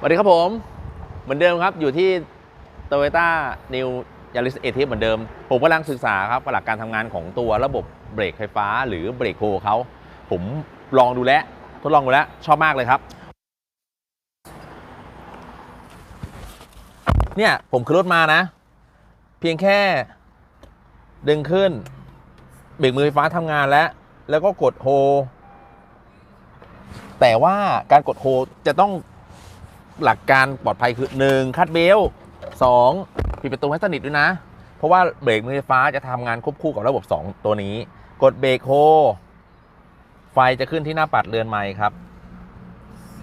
สวัสดีครับผม เหมือนเดิมครับอยู่ที่ Toyota New Yaris a t เหมือนเดิม ผมกำลังศึกษาครับหลักการทำงานของตัวระบบเบรกไฟฟ้า หรือเบรกโฮเขา ผมลองดูแล้วทดลองดูแล้ว ชอบมากเลยครับ เนี่ย ผมขึ้นรถมานะ เพียงแค่ ดึงขึ้น เบรกมือไฟฟ้าทำงานแล้ว แล้วก็กดโฮแต่ว่าการกดโฮจะต้อง หลักการปลอดภัยคือ 1. คัดเบลต์ 2. ปิดประตูให้สนิทด้วยนะ เพราะว่าเบรกมือไฟฟ้าจะทำงานควบคู่กับระบบ 2 ตัวนี้ กดเบรกโฮไฟจะขึ้นที่หน้าปัดเรือนไม้ครับ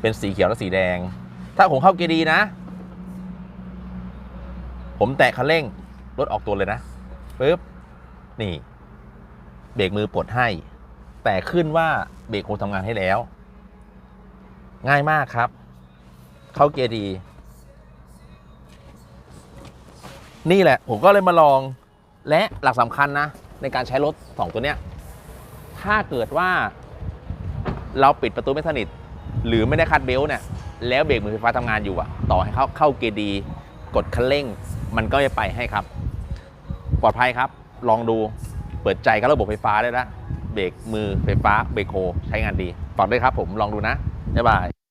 เป็นสีเขียวและสีแดง ถ้าผมเข้าเกียร์ดีนะ ผมแตะคันเร่งรถออกตัวเลยนะปึ๊บนี่ เบรกมือปลดให้ แต่ขึ้นว่าเบรกโฮทำงานให้แล้ว ง่ายมากครับ เข้าเกียร์ดีนี่แหละ ผมก็เลยมาลองและหลักสำคัญนะ ในการใช้รถสองตัวเนี้ย ถ้าเกิดว่าเราปิดประตูไม่สนิท หรือไม่ได้คัดเบลต์เนี่ย แล้วเบรกมือไฟฟ้าทำงานอยู่อะต่อให้เข้าเข้าเกียร์ดี กดคันเร่ง มันก็จะไปให้ครับ ปลอดภัยครับ ลองดูเปิดใจกับระบบไฟฟ้าได้ล้วเบรกมือไฟฟ้าเบรกโฮใช้งานดีฝากด้วยครับผมลองดูนะบ๊ายบาย